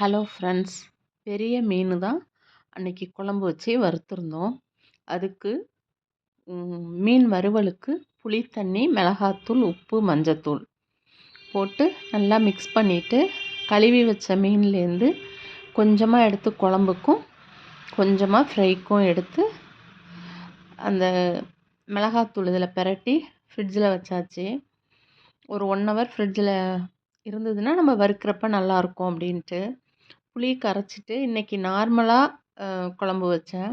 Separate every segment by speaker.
Speaker 1: Hello friends பெரிய மீன் தான் அன்றைக்கி குழம்பு வச்சு வறுத்துருந்தோம். அதுக்கு மீன் வறுவலுக்கு புளி தண்ணி மிளகாத்தூள் உப்பு மஞ்சத்தூள் போட்டு நல்லா மிக்ஸ் பண்ணிவிட்டு கழுவி வச்ச மீன்லேருந்து கொஞ்சமாக எடுத்து குழம்புக்கும் கொஞ்சமாக ஃப்ரைக்கும் எடுத்து அந்த மிளகாத்தூள் இதில் பிரட்டி ஃப்ரிட்ஜில் வச்சாச்சு. ஒரு ஒன் ஹவர் ஃப்ரிட்ஜில் இருந்ததுன்னா நம்ம வறுக்கிறப்ப நல்லாயிருக்கும் அப்படின்ட்டு. புளி கரைச்சிட்டு இன்றைக்கி நார்மலாக குழம்பு வச்சேன்.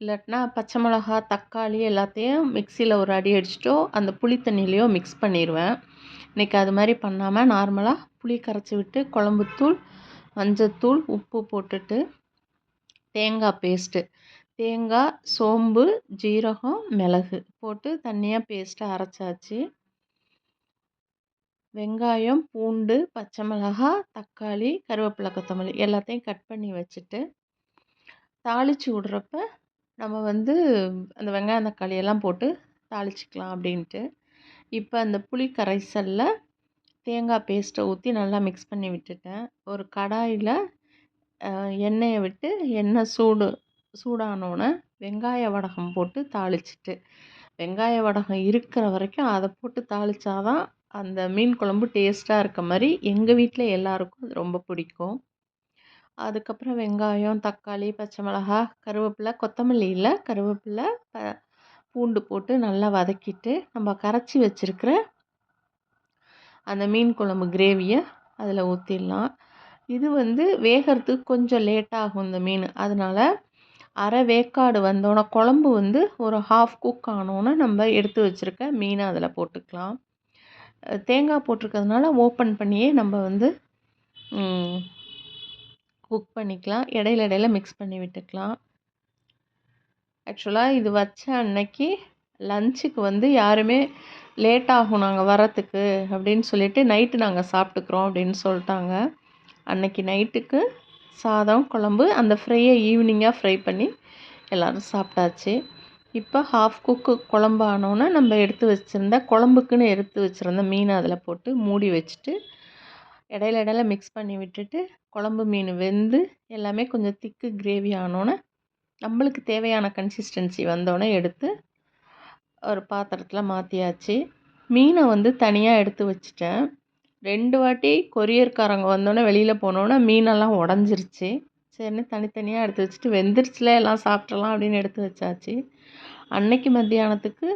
Speaker 1: இல்லாட்டினா பச்சை மிளகா தக்காளி எல்லாத்தையும் மிக்சியில் ஒரு அடி அடிச்சிட்டோ அந்த புளி தண்ணியிலையோ மிக்ஸ் பண்ணிடுவேன் இன்றைக்கி அது மாதிரி பண்ணாமல் நார்மலாக புளி கரைச்சி விட்டு குழம்புத்தூள் மஞ்சத்தூள் உப்பு போட்டுட்டு தேங்காய் பேஸ்ட்டு தேங்காய் சோம்பு ஜீரகம் மிளகு போட்டு தனியாக பேஸ்ட்டாக அரைச்சாச்சு. வெங்காயம் பூண்டு பச்சை மிளகா தக்காளி கருவேப்பிலை கொத்தமல்லி எல்லாத்தையும் கட் பண்ணி வச்சுட்டு தாளித்து விட்றப்ப நம்ம வந்து அந்த வெங்காயம் தக்காளி எல்லாம் போட்டு தாளிச்சிக்கலாம் அப்படின்ட்டு. இப்போ அந்த புளி கரைசலில் தேங்காய் பேஸ்ட்டை ஊற்றி நல்லா மிக்ஸ் பண்ணி விட்டுட்டேன். ஒரு கடாயில் எண்ணெயை விட்டு எண்ணெய் சூடு சூடானோன்னே வெங்காய வடகம் போட்டு தாளிச்சிட்டு வெங்காய வடகம் இருக்கிற வரைக்கும் அதை போட்டு தாளித்தாதான் அந்த மீன் குழம்பு டேஸ்ட்டாக இருக்க மாதிரி எங்கள் வீட்டில் எல்லாருக்கும் அது ரொம்ப பிடிக்கும். அதுக்கப்புறம் வெங்காயம் தக்காளி பச்சை மிளகா கருவேப்பிலை கொத்தமல்லி இல்லை கருவேப்பிலை ப பூண்டு போட்டு நல்லா வதக்கிட்டு நம்ம கரைச்சி வச்சுருக்கிற அந்த மீன் குழம்பு கிரேவியை அதில் ஊற்றிடலாம் இது வந்து வேகிறதுக்கு கொஞ்சம் லேட்டாகும் இந்த மீன். அதனால் அரை வேக்காடு வந்தோடனே குழம்பு வந்து ஒரு ஹாஃப் குக் ஆனோன்னே நம்ம எடுத்து வச்சுருக்க மீனை அதில் போட்டுக்கலாம். தேங்காய் போட்டிருக்கிறதுனால ஓப்பன் பண்ணியே நம்ம வந்து குக் பண்ணிக்கலாம். இடையில இடையில மிக்ஸ் பண்ணி விட்டுக்கலாம். ஆக்சுவலாக இது வச்ச அன்னைக்கு லஞ்சுக்கு வந்து யாருமே லேட் ஆகும் நாங்கள் வரத்துக்கு அப்படின்னு சொல்லிட்டு நைட்டு நாங்கள் சாப்பிட்டுக்குறோம் அப்படின்னு சொல்லிட்டாங்க. அன்னைக்கு நைட்டுக்கு சாதம் குழம்பு அந்த ஃப்ரையை ஈவினிங்காக ஃப்ரை பண்ணி எல்லோரும் சாப்பிட்டாச்சு. இப்போ ஹாஃப் குக்கு குழம்பு ஆனோன்னே நம்ம எடுத்து வச்சுருந்த குழம்புக்குன்னு எடுத்து வச்சுருந்த மீனை அதில் போட்டு மூடி வச்சுட்டு இடையில இடையில மிக்ஸ் பண்ணி விட்டுட்டு குழம்பு மீன் வெந்து எல்லாமே கொஞ்சம் திக்கு கிரேவி ஆனோன்னே நம்மளுக்கு தேவையான கன்சிஸ்டன்சி வந்தோடனே எடுத்து ஒரு பாத்திரத்தில் மாற்றியாச்சு மீனை வந்து தனியாக எடுத்து வச்சுட்டேன். ரெண்டு வாட்டி கொரியர்காரங்க வந்தோடனே வெளியில் போனோன்னே மீனெல்லாம் உடஞ்சிருச்சு. சரின்னு தனித்தனியாக எடுத்து வச்சுட்டு வெந்துருச்சுல எல்லாம் சாப்பிட்றலாம் அப்படின்னு எடுத்து வச்சாச்சு. அன்னைக்கு மத்தியானத்துக்கு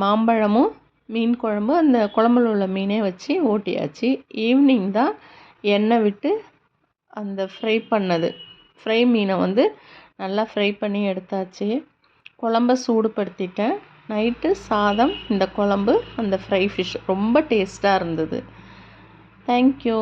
Speaker 1: மாம்பழமும் மீன் குழம்பு அந்த குழம்புல உள்ள மீனே வச்சு ஓட்டியாச்சு. ஈவினிங் தான் எண்ணெய் விட்டு அந்த ஃப்ரை பண்ணது. ஃப்ரை மீனை வந்து நல்லா ஃப்ரை பண்ணி எடுத்தாச்சு. குழம்ப சூடுபடுத்திட்டேன். நைட்டு சாதம் இந்த குழம்பு அந்த ஃப்ரை ஃபிஷ் ரொம்ப டேஸ்ட்டாக இருந்தது. தேங்க்யூ